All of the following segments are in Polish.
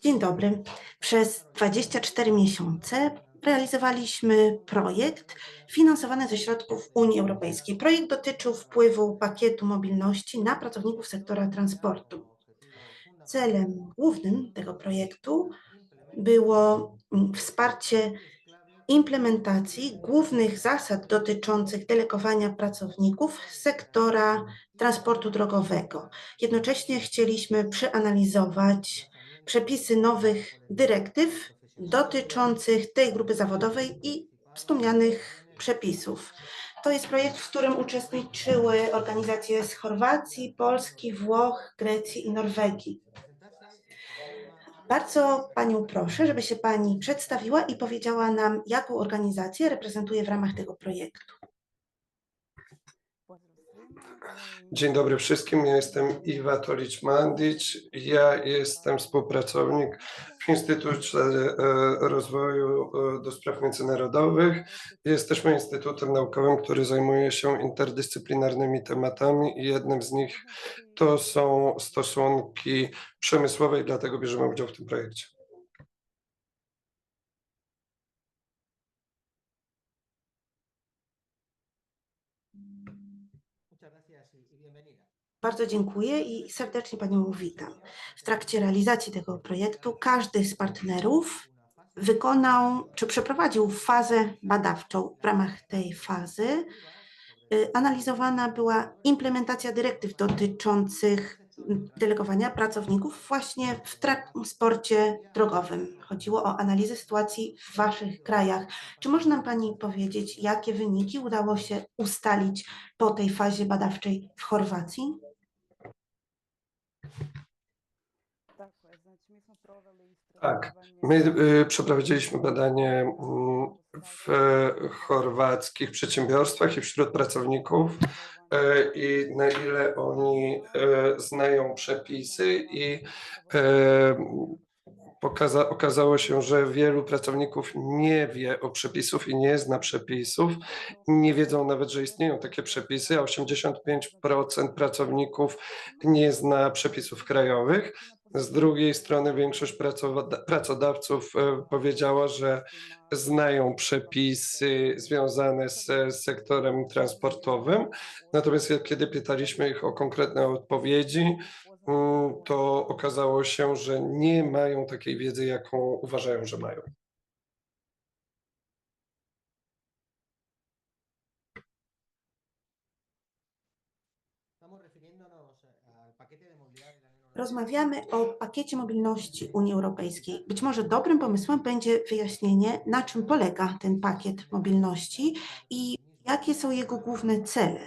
Dzień dobry. Przez 24 miesiące realizowaliśmy projekt finansowany ze środków Unii Europejskiej. Projekt dotyczył wpływu pakietu mobilności na pracowników sektora transportu. Celem głównym tego projektu było mm, wsparcie implementacji głównych zasad dotyczących delegowania pracowników sektora transportu drogowego. Jednocześnie chcieliśmy przeanalizować przepisy nowych dyrektyw dotyczących tej grupy zawodowej i wspomnianych przepisów. To jest projekt, w którym uczestniczyły organizacje z Chorwacji, Polski, Włoch, Grecji i Norwegii. Bardzo Panią proszę, żeby się Pani przedstawiła i powiedziała nam, jaką organizację reprezentuje w ramach tego projektu. Dzień dobry wszystkim, ja jestem Iwa Tolicz-Mandić. Ja jestem współpracownik w Instytucie e, Rozwoju e, do Spraw Międzynarodowych. Jesteśmy instytutem naukowym, który zajmuje się interdyscyplinarnymi tematami i jednym z nich to są stosunki przemysłowe i dlatego bierzemy udział w tym projekcie. Bardzo dziękuję i serdecznie Panią witam. W trakcie realizacji tego projektu każdy z partnerów wykonał czy przeprowadził fazę badawczą. W ramach tej fazy y, analizowana była implementacja dyrektyw dotyczących delegowania pracowników właśnie w transporcie drogowym. Chodziło o analizę sytuacji w Waszych krajach. Czy może nam Pani powiedzieć, jakie wyniki udało się ustalić po tej fazie badawczej w Chorwacji? Tak, my y, przeprowadziliśmy badanie mm, w chorwackich przedsiębiorstwach i wśród pracowników y, i na ile oni y, znają przepisy i pokaza, okazało się, że wielu pracowników nie wie o przepisów i nie zna przepisów, nie wiedzą nawet, że istnieją takie przepisy, a 85% pracowników nie zna przepisów krajowych. Z drugiej strony większość pracoda- pracodawców e, powiedziała, że znają przepisy związane z, z sektorem transportowym. Natomiast kiedy pytaliśmy ich o konkretne odpowiedzi, to okazało się, że nie mają takiej wiedzy, jaką uważają, że mają. Rozmawiamy o pakiecie mobilności Unii Europejskiej. Być może dobrym pomysłem będzie wyjaśnienie, na czym polega ten pakiet mobilności i jakie są jego główne cele.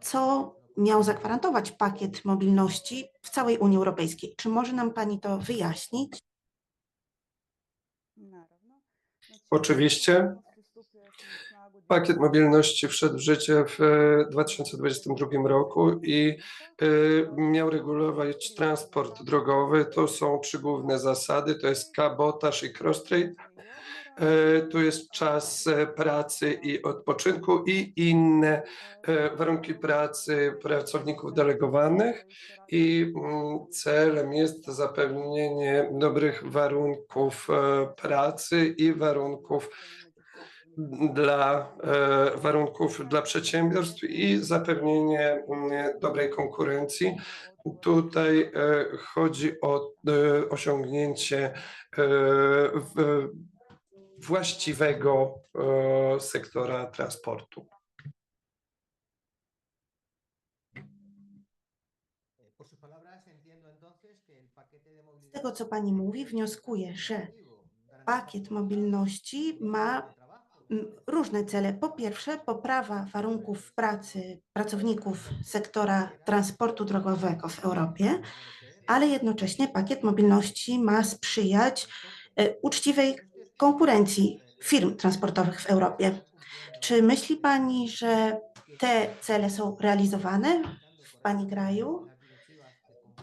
Co miał zagwarantować pakiet mobilności w całej Unii Europejskiej? Czy może nam Pani to wyjaśnić? Oczywiście. Pakiet mobilności wszedł w życie w e, 2022 roku i e, miał regulować transport drogowy. To są trzy główne zasady, to jest kabotaż i cross-trade. E, Tu jest czas e, pracy i odpoczynku i inne e, warunki pracy pracowników delegowanych. I mm, celem jest zapewnienie dobrych warunków pracy i warunków dla warunków dla przedsiębiorstw i zapewnienie mm, dobrej konkurencji. Tutaj chodzi o osiągnięcie w- właściwego e, sektora transportu. Z tego, co Pani mówi, wnioskuję, że pakiet mobilności ma różne cele. Po pierwsze, poprawa warunków pracy pracowników sektora transportu drogowego w Europie, ale jednocześnie pakiet mobilności ma sprzyjać e, uczciwej konkurencji firm transportowych w Europie. Czy myśli Pani, że te cele są realizowane w Pani kraju?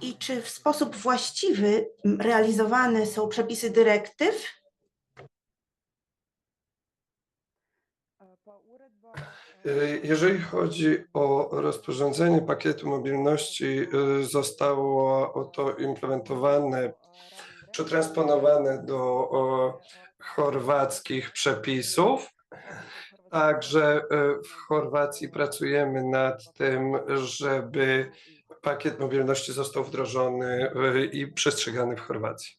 I czy w sposób właściwy realizowane są przepisy dyrektyw? Jeżeli chodzi o rozporządzenie pakietu mobilności, e, zostało to implementowane przetransponowane do o, chorwackich przepisów. Także e, w Chorwacji pracujemy nad tym, żeby pakiet mobilności został wdrożony e, i przestrzegany w Chorwacji.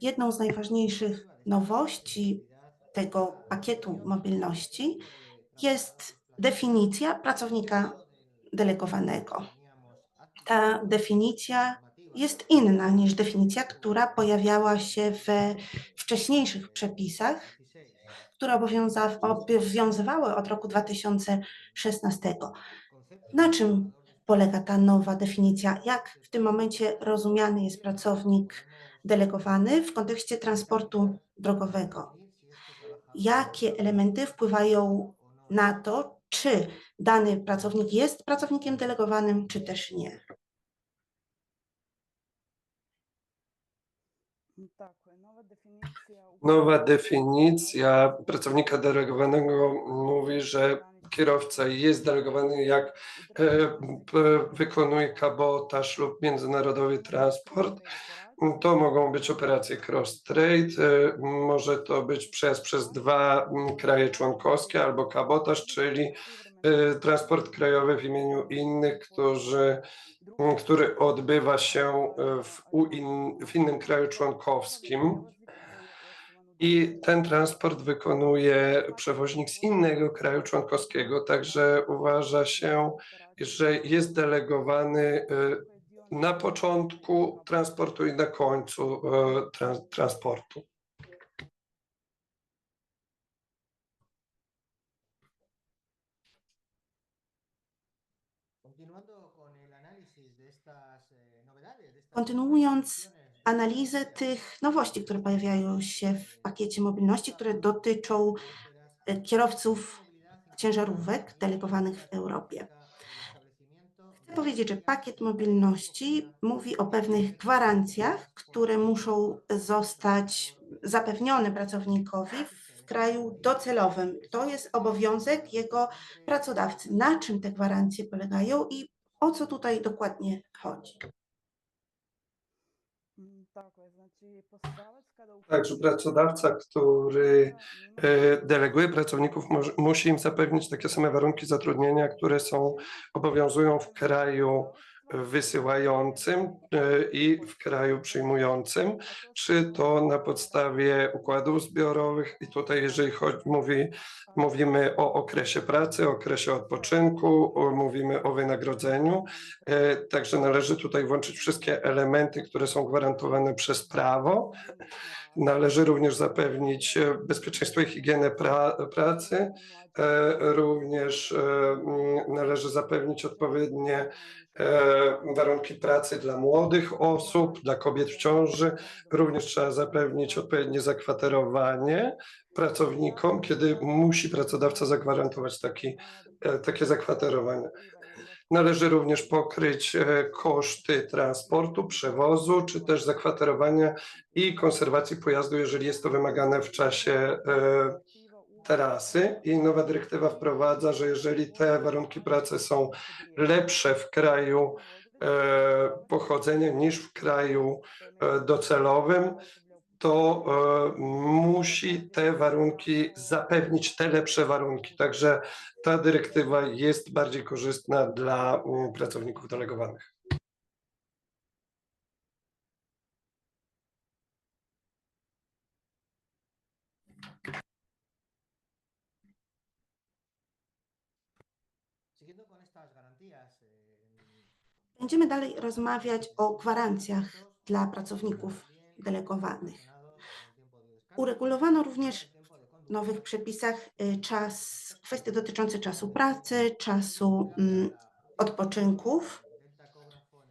Jedną z najważniejszych nowości tego pakietu mobilności jest definicja pracownika delegowanego. Ta definicja jest inna niż definicja, która pojawiała się we wcześniejszych przepisach, które obowiązywały od roku 2016. Na czym polega ta nowa definicja? Jak w tym momencie rozumiany jest pracownik delegowany w kontekście transportu drogowego? Jakie elementy wpływają na to, czy dany pracownik jest pracownikiem delegowanym, czy też nie? Nowa definicja pracownika delegowanego mówi, że kierowca jest delegowany, jak e, wykonuje kabotaż lub międzynarodowy transport. To mogą być operacje cross-trade, e, może to być przejazd przez dwa kraje członkowskie albo kabotaż, czyli e, transport krajowy w imieniu innych, którzy, który odbywa się w, in, w innym kraju członkowskim. I ten transport wykonuje przewoźnik z innego kraju członkowskiego, także uważa się, że jest delegowany e, na początku transportu i na końcu e, trans, transportu. Kontynuując analizę tych nowości, które pojawiają się w pakiecie mobilności, które dotyczą e, kierowców ciężarówek delegowanych w Europie. Chcę powiedzieć, że pakiet mobilności mówi o pewnych gwarancjach, które muszą zostać zapewnione pracownikowi w kraju docelowym. To jest obowiązek jego pracodawcy. Na czym te gwarancje polegają i o co tutaj dokładnie chodzi? Także pracodawca, który e, deleguje pracowników, musi im zapewnić takie same warunki zatrudnienia, które są, obowiązują w kraju wysyłającym e, i w kraju przyjmującym, czy to na podstawie układów zbiorowych i tutaj jeżeli chodzi, mówi, mówimy o okresie pracy, okresie odpoczynku, mówimy o wynagrodzeniu, E, Także należy tutaj włączyć wszystkie elementy, które są gwarantowane przez prawo. Należy również zapewnić e, bezpieczeństwo i higienę pra, pracy. Również należy zapewnić odpowiednie warunki pracy dla młodych osób, dla kobiet w ciąży. Również trzeba zapewnić odpowiednie zakwaterowanie pracownikom, kiedy musi pracodawca zagwarantować taki, e, takie zakwaterowanie. Należy również pokryć e, koszty transportu, przewozu, czy też zakwaterowania i konserwacji pojazdu, jeżeli jest to wymagane w czasie trasy. I nowa dyrektywa wprowadza, że jeżeli te warunki pracy są lepsze w kraju e, pochodzenia niż w kraju e, docelowym, to e, musi te warunki zapewnić te lepsze warunki. Także ta dyrektywa jest bardziej korzystna dla mm, pracowników delegowanych. Będziemy dalej rozmawiać o gwarancjach dla pracowników delegowanych. Uregulowano również w nowych przepisach y, czas, kwestie dotyczące czasu pracy, czasu mm, odpoczynków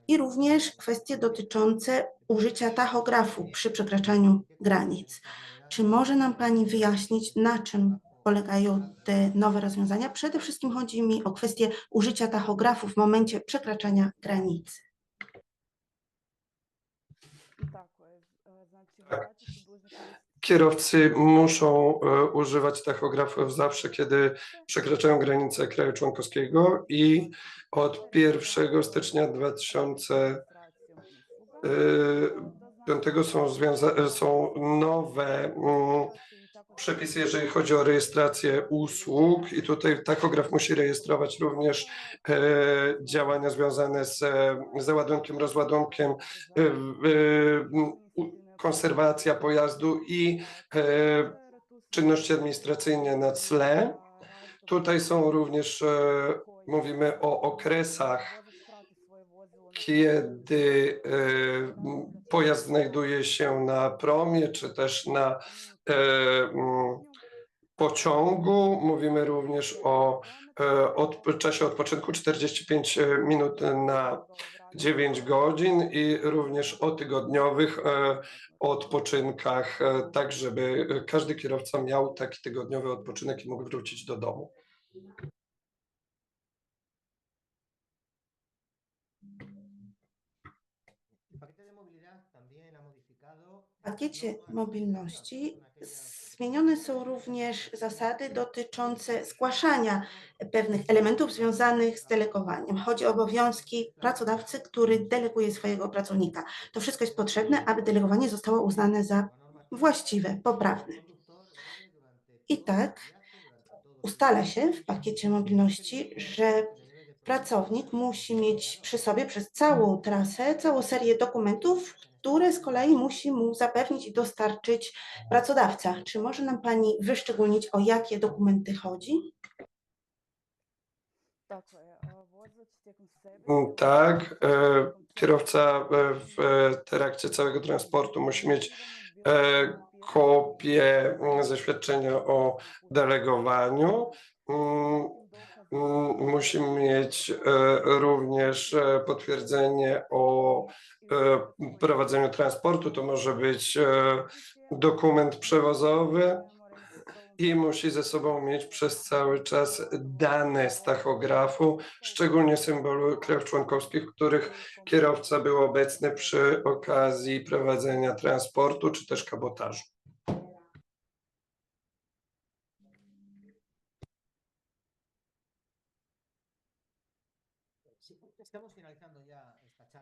i również kwestie dotyczące użycia tachografu przy przekraczaniu granic. Czy może nam Pani wyjaśnić, na czym polegają te nowe rozwiązania? Przede wszystkim chodzi mi o kwestię użycia tachografu w momencie przekraczania granicy. Kierowcy muszą e, używać tachografów zawsze, kiedy przekraczają granicę kraju członkowskiego i od 1 stycznia 2005 e, są, są nowe mm, przepisy, jeżeli chodzi o rejestrację usług i tutaj tachograf musi rejestrować również e, działania związane z e, załadunkiem, rozładunkiem, e, e, konserwacja pojazdu i e, czynności administracyjne na tle. Tutaj są również, e, mówimy o okresach, kiedy pojazd znajduje się na promie, czy też na e, m, pociągu. Mówimy również o e, od, czasie odpoczynku 45 minut na 9 godzin i również o tygodniowych e, odpoczynkach, e, tak żeby każdy kierowca miał taki tygodniowy odpoczynek i mógł wrócić do domu. W pakiecie mobilności zmienione są również zasady dotyczące zgłaszania pewnych elementów związanych z delegowaniem. Chodzi o obowiązki pracodawcy, który deleguje swojego pracownika. To wszystko jest potrzebne, aby delegowanie zostało uznane za właściwe, poprawne. I tak ustala się w pakiecie mobilności, że pracownik musi mieć przy sobie przez całą trasę całą serię dokumentów, które z kolei musi mu zapewnić i dostarczyć pracodawca. Czy może nam Pani wyszczególnić, o jakie dokumenty chodzi? Tak, tak e, kierowca e, e, w trakcie całego transportu musi mieć kopię mm, zaświadczenia o delegowaniu mm, Mm, mm, Musi mieć e, również e, potwierdzenie o e, prowadzeniu transportu. To może być dokument przewozowy i musi ze sobą mieć przez cały czas dane z tachografu, szczególnie symbolu krajów członkowskich, w których kierowca był obecny przy okazji prowadzenia transportu czy też kabotażu.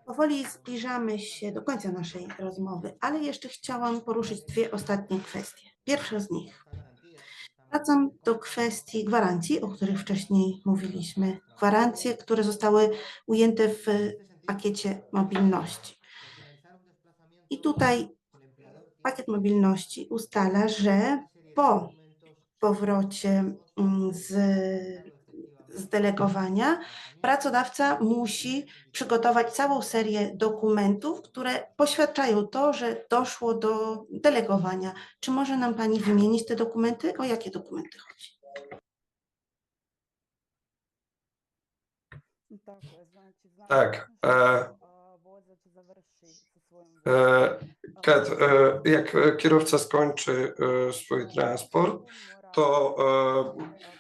Powoli zbliżamy się do końca naszej rozmowy, ale jeszcze chciałam poruszyć dwie ostatnie kwestie. Pierwsza z nich. Wracam do kwestii gwarancji, o których wcześniej mówiliśmy. Gwarancje, które zostały ujęte w pakiecie mobilności. I tutaj pakiet mobilności ustala, że po powrocie mm, z, zdelegowania, pracodawca musi przygotować całą serię dokumentów, które poświadczają to, że doszło do delegowania. Czy może nam Pani wymienić te dokumenty? O jakie dokumenty chodzi? Tak. tak e, e, Kat, e, jak kierowca skończy e, swój transport, to e,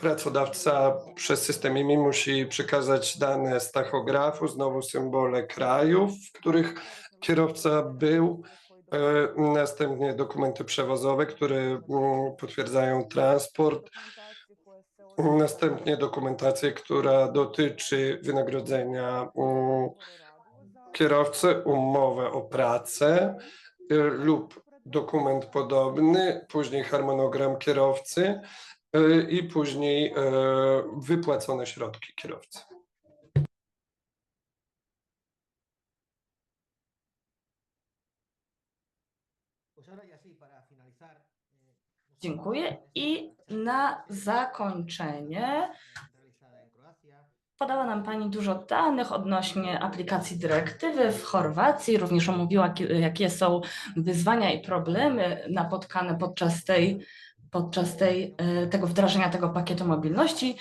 pracodawca przez system IMI musi przekazać dane z tachografu, znowu symbole krajów, w których kierowca był, e, następnie dokumenty przewozowe, które mm, potwierdzają transport, następnie dokumentację, która dotyczy wynagrodzenia mm, kierowcy, umowę o pracę y, lub dokument podobny, później harmonogram kierowcy i później y, wypłacone środki kierowcy. Eh, Dziękuję. I na zakończenie podała nam Pani dużo danych odnośnie aplikacji dyrektywy w Chorwacji. Również omówiła, kie- jakie są wyzwania i problemy napotkane podczas, tej, podczas tej, e, tego wdrażania tego pakietu mobilności.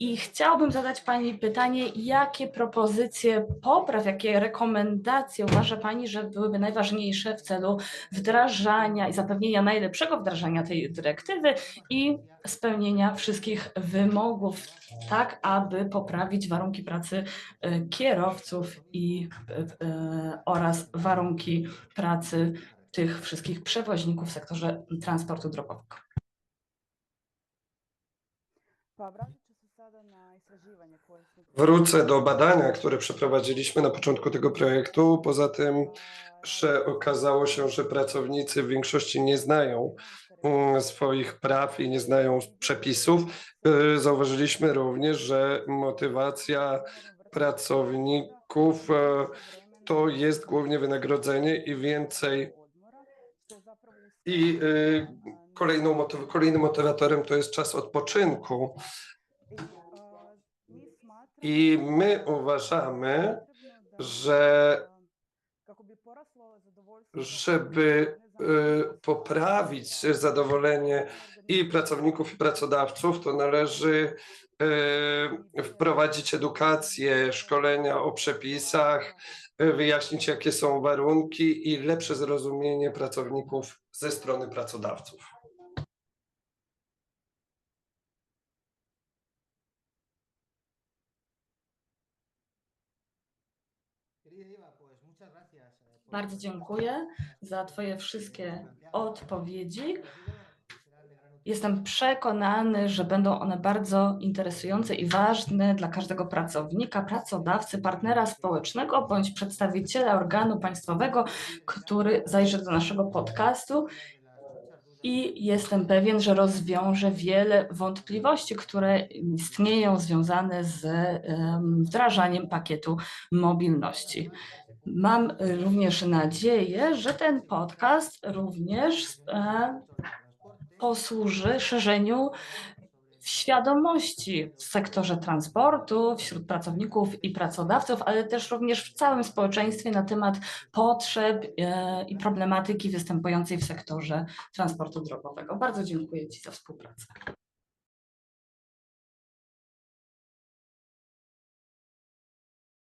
I chciałbym zadać Pani pytanie, jakie propozycje popraw, jakie rekomendacje uważa Pani, że byłyby najważniejsze w celu wdrażania i zapewnienia najlepszego wdrażania tej dyrektywy i spełnienia wszystkich wymogów, tak aby poprawić warunki pracy e, kierowców i e, oraz warunki pracy tych wszystkich przewoźników w sektorze transportu drogowego. Wrócę do badania, które przeprowadziliśmy na początku tego projektu. Poza tym, że okazało się, że pracownicy w większości nie znają mm, swoich praw i nie znają przepisów. Y, Zauważyliśmy również, że motywacja pracowników e, to jest głównie wynagrodzenie i więcej. I y, kolejną kolejnym motywatorem to jest czas odpoczynku. I my uważamy, że żeby y, poprawić zadowolenie i pracowników, i pracodawców, to należy y, wprowadzić edukację, szkolenia o przepisach, y, wyjaśnić, jakie są warunki i lepsze zrozumienie pracowników ze strony pracodawców. Bardzo tu dziękuję za Twoje wszystkie odpowiedzi. Jestem przekonany, że będą one bardzo interesujące i ważne dla każdego pracownika, pracodawcy, partnera społecznego bądź przedstawiciela organu państwowego, który zajrzy do naszego podcastu i jestem pewien, że rozwiąże wiele wątpliwości, które istnieją związane z em, wdrażaniem pakietu mobilności. Mam również nadzieję, że ten podcast również e, posłuży szerzeniu świadomości w sektorze transportu, wśród pracowników i pracodawców, ale też również w całym społeczeństwie na temat potrzeb e, i problematyki występującej w sektorze transportu drogowego. Bardzo dziękuję Ci za współpracę.